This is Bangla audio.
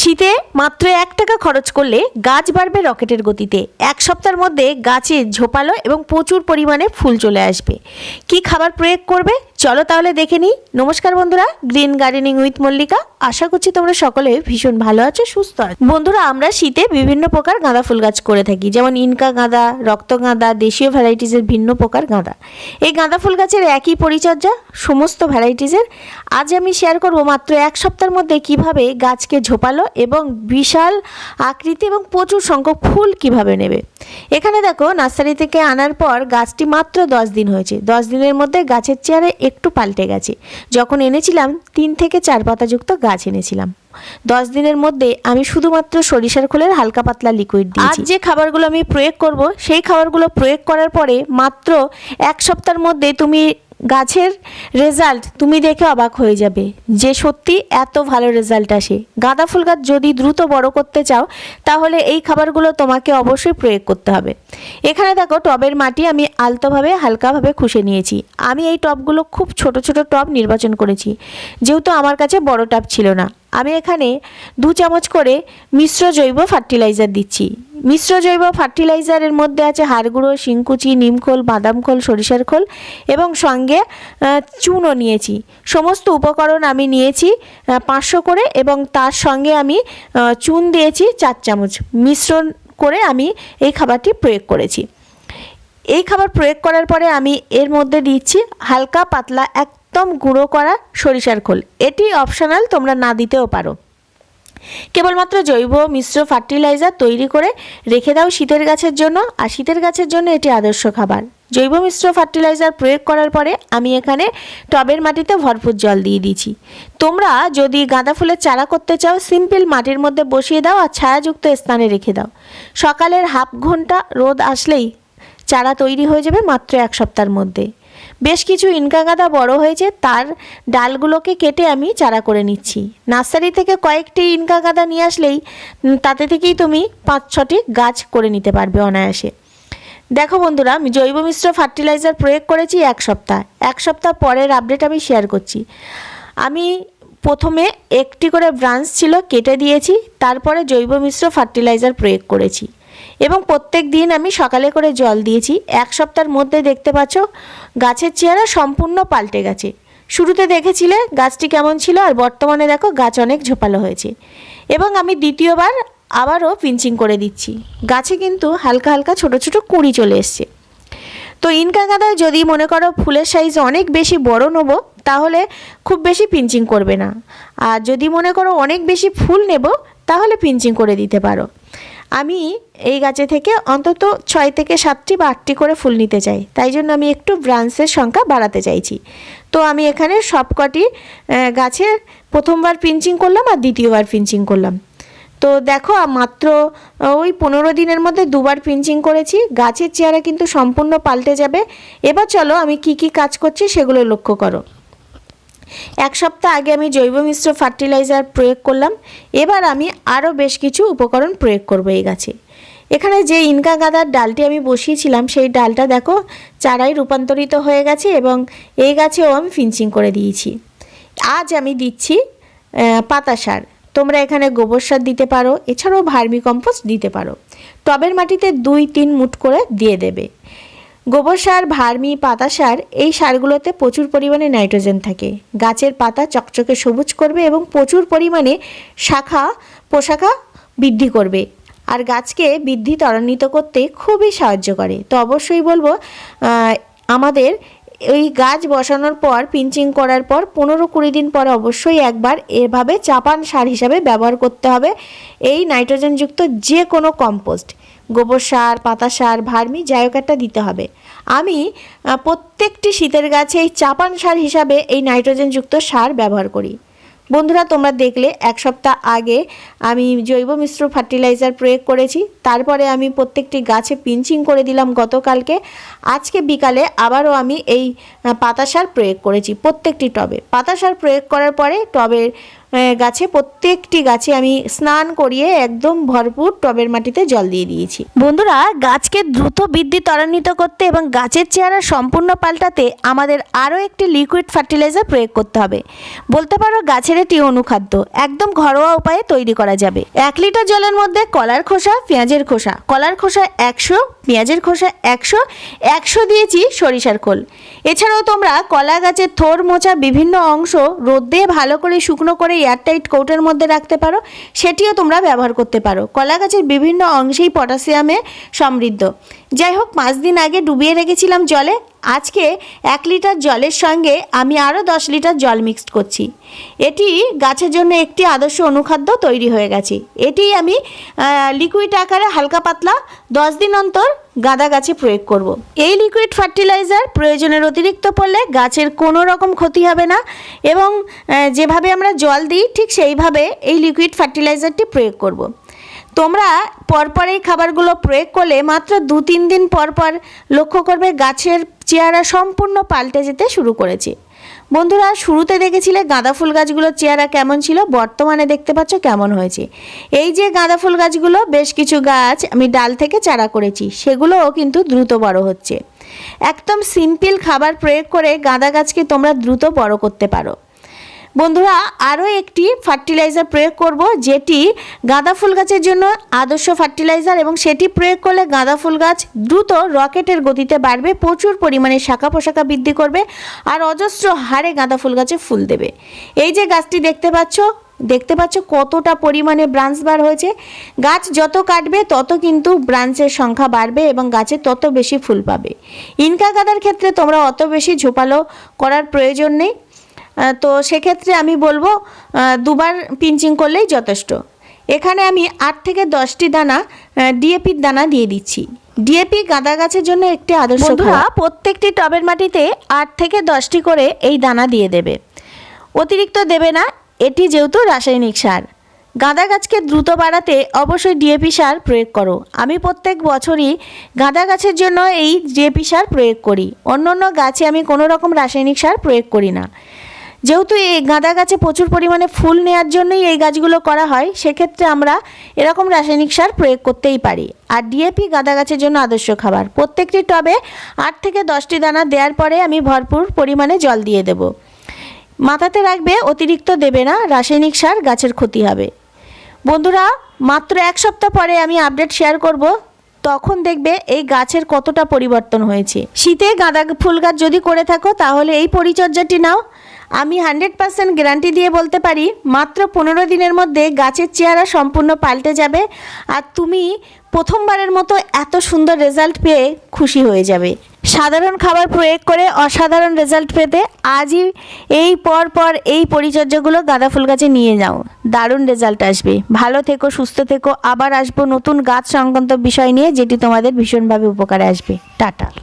শীতে মাত্র এক টাকা খরচ করলে গাছ বাড়বে রকেটের গতিতে। এক সপ্তাহের মধ্যে গাছে ঝোপালো এবং প্রচুর পরিমাণে ফুল চলে আসবে। কি খাবার প্রয়োগ করবে? চলো তাহলে দেখে নিই। নমস্কার বন্ধুরা, গ্রিন গার্ডেনিং উইথ মল্লিকা। আশা করছি তোমরা সকলে ভীষণ ভালো আছো, সুস্থ আছো। বন্ধুরা, আমরা শীতে বিভিন্ন প্রকার গাঁদা ফুল গাছ করে থাকি। যেমন ইনকা গাঁদা, রক্ত গাঁদা, দেশীয় ভ্যারাইটিসের ভিন্ন প্রকার গাঁদা। এই গাঁদা ফুল গাছের একই পরিচর্যা সমস্ত ভ্যারাইটিসের আজ আমি শেয়ার করব মাত্র এক সপ্তাহের মধ্যে কীভাবে গাছকে ঝোপালো এবং বিশাল আকৃতি এবং প্রচুর সংখ্যক ফুল কীভাবে নেবে। এখানে দেখো, নার্সারি থেকে আনার পর গাছটি মাত্র দশ দিন হয়েছে। দশ দিনের মধ্যে গাছের চেয়ারে একটু পাল্টে গেছে। যখন এনেছিলাম, তিন থেকে চার পাতাযুক্ত গাছ এনেছিলাম। দশ দিনের মধ্যে আমি শুধুমাত্র সরিষার খোলের হালকা পাতলা লিকুইড দিয়েছি। আজ যে খাবারগুলো আমি প্রয়োগ করব, সেই খাবারগুলো প্রয়োগ করার পরে মাত্র এক সপ্তাহের মধ্যে তুমি গাছের রেজাল্ট তুমি দেখে অবাক হয়ে যাবে যে সত্যি এত ভালো রেজাল্ট আসে। গাঁদা ফুল গাছ যদি দ্রুত বড় করতে চাও, তাহলে এই খাবারগুলো তোমাকে অবশ্যই প্রয়োগ করতে হবে। এখানে দেখো টবের মাটি আমি আলতোভাবে, হালকাভাবে খুশে নিয়েছি। আমি এই টবগুলো খুব ছোট ছোট টব নির্বাচন করেছি। যেহেতু আমার কাছে বড় টব ছিল না। আমি এখানে দু চামচ করে মিশ্র জৈব ফার্টিলাইজার দিচ্ছি। মিশ্র জৈব ফার্টিলাইজারের মধ্যে আছে হাড়গুঁড়ো শিংকুচি নিমখোল বাদাম খোল, সরিষার খোল এবং সঙ্গে চুনও নিয়েছি। সমস্ত উপকরণ আমি নিয়েছি পাঁচশো করে এবং তার সঙ্গে আমি চুন দিয়েছি চার চামচ। মিশ্রণ করে আমি এই খাবারটি প্রয়োগ করেছি। এই খাবার প্রয়োগ করার পরে আমি এর মধ্যে দিচ্ছি হালকা পাতলা একদম গুঁড়ো করা সরিষার খোল। এটি অপশনাল তোমরা না দিতেও পারো। কেবলমাত্র জৈব মিশ্র ফার্টিলাইজার তৈরি করে রেখে দাও শীতের গাছের জন্য, আর শীতের গাছের জন্য এটি আদর্শ খাবার। জৈব মিশ্র ফার্টিলাইজার প্রয়োগ করার পরে আমি এখানে টবের মাটিতে ভরপুর জল দিয়ে দিয়েছি। তোমরা যদি গাঁদা ফুলের চারা করতে চাও সিম্পল মাটির মধ্যে বসিয়ে দাও আর ছায়াযুক্ত স্থানে রেখে দাও। সকালের হাফ ঘণ্টা রোদ আসলেই চারা তৈরি হয়ে যাবে মাত্র এক সপ্তাহের মধ্যে। বেশ কিছু ইনকা গাঁদা বড় হয়েছে, তার ডালগুলোকে কেটে আমি চারা করে নিচ্ছি। নার্সারি থেকে কয়েকটি ইনকা গাঁদা নিয়ে আসলেই তাতে থেকেই তুমি পাঁচ ছটি গাছ করে নিতে পারবে অনায়াসে। দেখো বন্ধুরা, আমি জৈব মিশ্র ফার্টিলাইজার প্রয়োগ করেছি এক সপ্তাহ। এক সপ্তাহ পরের আপডেট আমি শেয়ার করছি। আমি প্রথমে একটি করে ব্রাঞ্চ ছিল, কেটে দিয়েছি, তারপরে জৈব মিশ্র ফার্টিলাইজার প্রয়োগ করেছি। এবং প্রত্যেক দিন আমি সকালে করে জল দিয়েছি। এক সপ্তাহের মধ্যে দেখতে পাচ্ছ, গাছের চেহারা সম্পূর্ণ পাল্টে গেছে। শুরুতে দেখেছিলে গাছটি কেমন ছিল, আর বর্তমানে দেখো গাছ অনেক ঝোপালো হয়েছে। এবং আমি দ্বিতীয়বার আবারও পিঞ্চিং করে দিচ্ছি। গাছে কিন্তু হালকা হালকা ছোট ছোট কুঁড়ি চলে এসছে। তো ইনকা গাঁদায় যদি মনে করো ফুলের সাইজ অনেক বেশি বড় নেব, তাহলে খুব বেশি পিঞ্চিং করবে না। আর যদি মনে করো অনেক বেশি ফুল নেব তাহলে পিঞ্চিং করে দিতে পারো। আমি এই গাছে থেকে অন্তত ছয় থেকে সাতটি বা আটটি করে ফুল নিতে চাই। তাই জন্য আমি একটু ব্রাঞ্চের সংখ্যা বাড়াতে চাইছি। তো আমি এখানে সবকটি গাছের প্রথমবার পিঞ্চিং করলাম আর দ্বিতীয়বার পিঞ্চিং করলাম। তো দেখো মাত্র ওই পনেরো দিনের মধ্যে দুবার পিঞ্চিং করেছি। গাছের চেহারা কিন্তু সম্পূর্ণ পাল্টে যাবে। এবার চলো আমি কি কি কাজ করছি সেগুলো লক্ষ্য করো। এক সপ্তাহ আগে আমি জৈব মিশ্র ফার্টিলাইজার প্রয়োগ করলাম। এবার আমি আরও বেশ কিছু উপকরণ প্রয়োগ করব এই গাছে। এখানে যে ইনকা গাদার ডালটি আমি বসিয়েছিলাম, সেই ডালটা দেখো চারায় রূপান্তরিত হয়ে গেছে এবং এই গাছেও আমি ফিঞ্চিং করে দিয়েছি। আজ আমি দিচ্ছি পাতা সার। তোমরা এখানে গোবর সার দিতে পারো, এছাড়াও ভার্মি কম্পোস্ট দিতে পারো। টবের মাটিতে দুই তিন মুট করে দিয়ে দেবে। গোবর সার, ভার্মি, পাতা সার, এই সারগুলোতে প্রচুর পরিমাণে নাইট্রোজেন থাকে। গাছের পাতা চকচকে সবুজ করবে এবং প্রচুর পরিমাণে শাখা, পোশাখা বৃদ্ধি করবে। আর গাছকে বৃদ্ধি ত্বরান্বিত করতে খুবই সাহায্য করে। তো অবশ্যই বলব আমাদের ওই গাছ বসানোর পর, পিঞ্চিং করার পর, পনেরো কুড়ি দিন পর অবশ্যই একবার এভাবে চাপান সার হিসাবে ব্যবহার করতে হবে। এই নাইট্রোজেনযুক্ত যে কোনো কম্পোস্ট, গোবর সার, পাতা সার, ভার্মি একটা দিতে হবে। আমি প্রত্যেকটি শীতের গাছে এই চাপান সার হিসাবে এই নাইট্রোজেনযুক্ত সার ব্যবহার করি। বন্ধুরা, তোমরা দেখলে এক সপ্তাহ আগে আমি জৈব মিশ্র ফার্টিলাইজার প্রয়োগ করেছি। তারপরে আমি প্রত্যেকটি গাছে পিঞ্চিং করে দিলাম গতকালকে। আজকে বিকালে আবারও আমি এই পাতাসার পাতা সার প্রয়োগ করেছি প্রত্যেকটি টবে। পাতাসার প্রয়োগ করার পরে টবের গাছে, প্রত্যেকটি গাছে আমি স্নান করিয়ে একদম ভরপুর টবের মাটিতে জল দিয়ে দিয়েছি। বন্ধুরা, গাছকে দ্রুত বৃদ্ধি, ত্বরান্বিত করতে এবং গাছের চেহারা সম্পূর্ণ পাল্টাতে আমাদের আরও একটি লিকুইড ফার্টিলাইজার প্রয়োগ করতে হবে। বলতে পারো, গাছের এটি অনুখাদ্য। একদম ঘরোয়া উপায়ে তৈরি করা যাবে। এক লিটার জলের মধ্যে কলার খোসা, পেঁয়াজের খোসা। কলার খোসা একশো, পেঁয়াজের খোসা একশো একশো দিয়েছি সরিষার খোল। এছাড়াও তোমরা কলা গাছের থোর মোচা বিভিন্ন অংশ রোদে ভালো করে শুকনো করে এয়ারটাইট কৌটের মধ্যে রাখতে পারো, সেটিও তোমরা ব্যবহার করতে পারো। কলা গাছের বিভিন্ন অংশেই পটাশিয়ামে সমৃদ্ধ। যাই হোক, পাঁচ দিন আগে ডুবিয়ে রেখেছিলাম জলে আজকে এক লিটার জলের সঙ্গে আমি আরও দশ লিটার জল মিক্সড করছি এটি গাছের জন্য একটি আদর্শ অনুখাদ্য তৈরি হয়ে গেছে এটি আমি লিকুইড আকারে হালকা পাতলা দশ দিন অন্তর গাঁদা গাছে প্রয়োগ করব। এই লিকুইড ফার্টিলাইজার প্রয়োজনের অতিরিক্ত পড়লে গাছের কোনো রকম ক্ষতি হবে না এবং যেভাবে আমরা জল দিই ঠিক সেইভাবে এই লিকুইড ফার্টিলাইজারটি প্রয়োগ করব। তোমরা পরপর এই খাবারগুলো প্রয়োগ করলে মাত্র দু তিন দিন পর পর লক্ষ্য করবে গাছের চেহারা সম্পূর্ণ পাল্টে যেতে শুরু করেছে। বন্ধুরা, শুরুতে দেখেছিলে গাঁদা ফুল গাছগুলোর চেহারা কেমন ছিল? বর্তমানে দেখতে পাচ্ছ কেমন হয়েছে। এই যে গাঁদা ফুল গাছগুলো, বেশ কিছু গাছ আমি ডাল থেকে চারা করেছি। সেগুলোও কিন্তু দ্রুত বড় হচ্ছে। একদম সিম্পল খাবার প্রয়োগ করে গাঁদা গাছকে তোমরা দ্রুত বড় করতে পারো। বন্ধুরা, আরও একটি ফার্টিলাইজার প্রয়োগ করব, যেটি গাঁদা ফুল গাছের জন্য আদর্শ ফার্টিলাইজার এবং সেটি প্রয়োগ করলে গাঁদা ফুল গাছ দ্রুত রকেটের গতিতে বাড়বে, প্রচুর পরিমাণে শাখা পোশাখা বৃদ্ধি করবে আর অজস্র হারে গাঁদা ফুল গাছে ফুল দেবে। এই যে গাছটি দেখতে পাচ্ছ দেখতে পাচ্ছ কতটা পরিমাণে ব্রাঞ্চ বার হয়েছে। গাছ যত কাটবে, তত কিন্তু ব্রাঞ্চের সংখ্যা বাড়বে এবং গাছে তত বেশি ফুল পাবে। ইনকা গাদার ক্ষেত্রে তোমরা অত বেশি ঝোপালো করার প্রয়োজন নেই। তো সেক্ষেত্রে আমি বলব দুবার পিঞ্চিং করলেই যথেষ্ট। এখানে আমি আট থেকে দশটি দানা ডিএপির দানা দিয়ে দিচ্ছি। ডিএপি গাঁদা গাছের জন্য একটি আদর্শ বন্ধুরা, প্রত্যেকটি টবের মাটিতে আট থেকে দশটি করে এই দানা দিয়ে দেবে। অতিরিক্ত দেবে না এটি যেহেতু রাসায়নিক সার। গাঁদা গাছকে দ্রুত বাড়াতে অবশ্যই ডিএপি সার প্রয়োগ করো। আমি প্রত্যেক বছরই গাঁদা গাছের জন্য এই ডিএপি সার প্রয়োগ করি। অন্য অন্য গাছে আমি কোনো রকম রাসায়নিক সার প্রয়োগ করি না। যেহেতু এই গাঁদা গাছে প্রচুর পরিমাণে ফুল নেওয়ার জন্যই এই গাছগুলো করা হয়, সেক্ষেত্রে আমরা এরকম রাসায়নিক সার প্রয়োগ করতেই পারি। আর ডিএপি গাঁদা গাছের জন্য আদর্শ খাবার। প্রত্যেকটি টবে আট থেকে দশটি দানা দেওয়ার পরে আমি ভরপুর পরিমাণে জল দিয়ে দেব। মাথাতে রাখবে, অতিরিক্ত দেবে না, রাসায়নিক সার গাছের ক্ষতি হবে। বন্ধুরা, মাত্র এক সপ্তাহ পরে আমি আপডেট শেয়ার করব। তখন দেখবে এই গাছের কতটা পরিবর্তন হয়েছে। শীতে গাঁদা ফুল গাছ যদি করে থাকো, তাহলে এই পরিচর্যাটি নাও। আমি হান্ড্রেড পার্সেন্ট গ্যারান্টি দিয়ে বলতে পারি, মাত্র পনেরো দিনের মধ্যে গাছের চেহারা সম্পূর্ণ পাল্টে যাবে আর তুমি প্রথমবারের মতো এত সুন্দর রেজাল্ট পেয়ে খুশি হয়ে যাবে। সাধারণ খাবার প্রয়োগ করে অসাধারণ রেজাল্ট পেতে আজই এই পর পর এই পরিচর্যাগুলো গাঁদা ফুল গাছে নিয়ে যাও। দারুণ রেজাল্ট আসবে। ভালো থেকো, সুস্থ থেকো। আবার আসব নতুন গাছ সংক্রান্ত বিষয় নিয়ে, যেটি তোমাদের ভীষণভাবে উপকারে আসবে। টাটা।